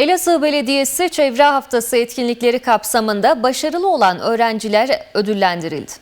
Elazığ Belediyesi Çevre Haftası etkinlikleri kapsamında başarılı olan öğrenciler ödüllendirildi.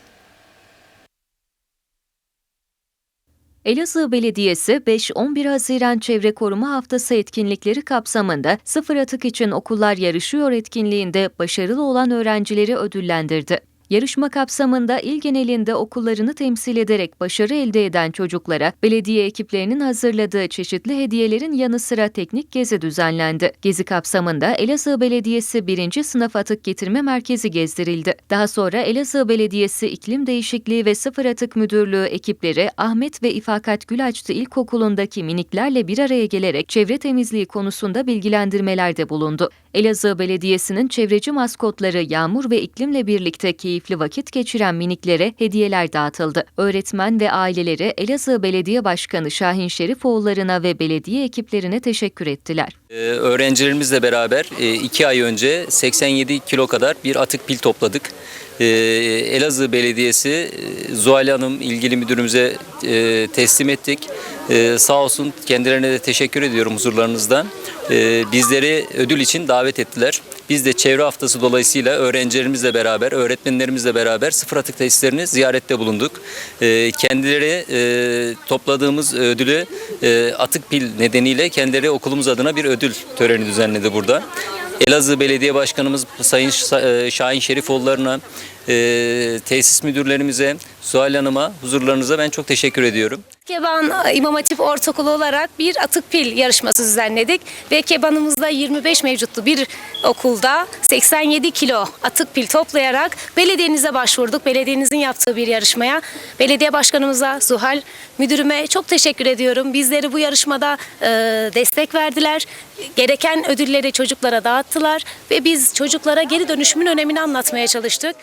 Elazığ Belediyesi 5-11 Haziran Çevre Koruma Haftası etkinlikleri kapsamında Sıfır Atık için Okullar Yarışıyor etkinliğinde başarılı olan öğrencileri ödüllendirdi. Yarışma kapsamında il genelinde okullarını temsil ederek başarı elde eden çocuklara belediye ekiplerinin hazırladığı çeşitli hediyelerin yanı sıra teknik gezi düzenlendi. Gezi kapsamında Elazığ Belediyesi 1. Sınıf Atık Getirme Merkezi gezdirildi. Daha sonra Elazığ Belediyesi İklim Değişikliği ve Sıfır Atık Müdürlüğü ekipleri Ahmet ve İfakat Gülaçlı İlkokulu'ndaki miniklerle bir araya gelerek çevre temizliği konusunda bilgilendirmelerde bulundu. Elazığ Belediyesi'nin çevreci maskotları Yağmur ve İklim'le birlikte keyifli vakit geçiren miniklere hediyeler dağıtıldı. Öğretmen ve aileleri Elazığ Belediye Başkanı Şahin Şerifoğulları'na ve belediye ekiplerine teşekkür ettiler. Ee, Öğrencilerimizle beraber e, iki ay önce 87 kilo kadar bir atık pil topladık. Ee, Elazığ Belediyesi e, Zuhal Hanım ilgili müdürümüze e, teslim ettik. Ee, Sağ olsun kendilerine de teşekkür ediyorum huzurlarınızdan. Ee, Bizleri ödül için davet ettiler. Biz de çevre haftası dolayısıyla öğrencilerimizle beraber, öğretmenlerimizle beraber sıfır atık tesislerini ziyarette bulunduk. Ee, Kendileri e, topladığımız ödülü e, atık pil nedeniyle kendileri okulumuz adına bir ödül töreni düzenledi burada. Elazığ Belediye Başkanımız Sayın e, Şahin Şerifoğulları'na, e, tesis müdürlerimize, Suhal Hanım'a, huzurlarınıza ben çok teşekkür ediyorum. Keban İmam Hatip Ortaokulu olarak bir atık pil yarışması düzenledik ve Keban'ımızda 25 mevcutlu bir okulda 87 kilo atık pil toplayarak belediyenize başvurduk. Belediyenizin yaptığı bir yarışmaya. Belediye başkanımıza Zuhal müdürüme çok teşekkür ediyorum. Bizleri bu yarışmada e, destek verdiler. Gereken ödülleri çocuklara dağıttılar ve biz çocuklara geri dönüşümün önemini anlatmaya çalıştık.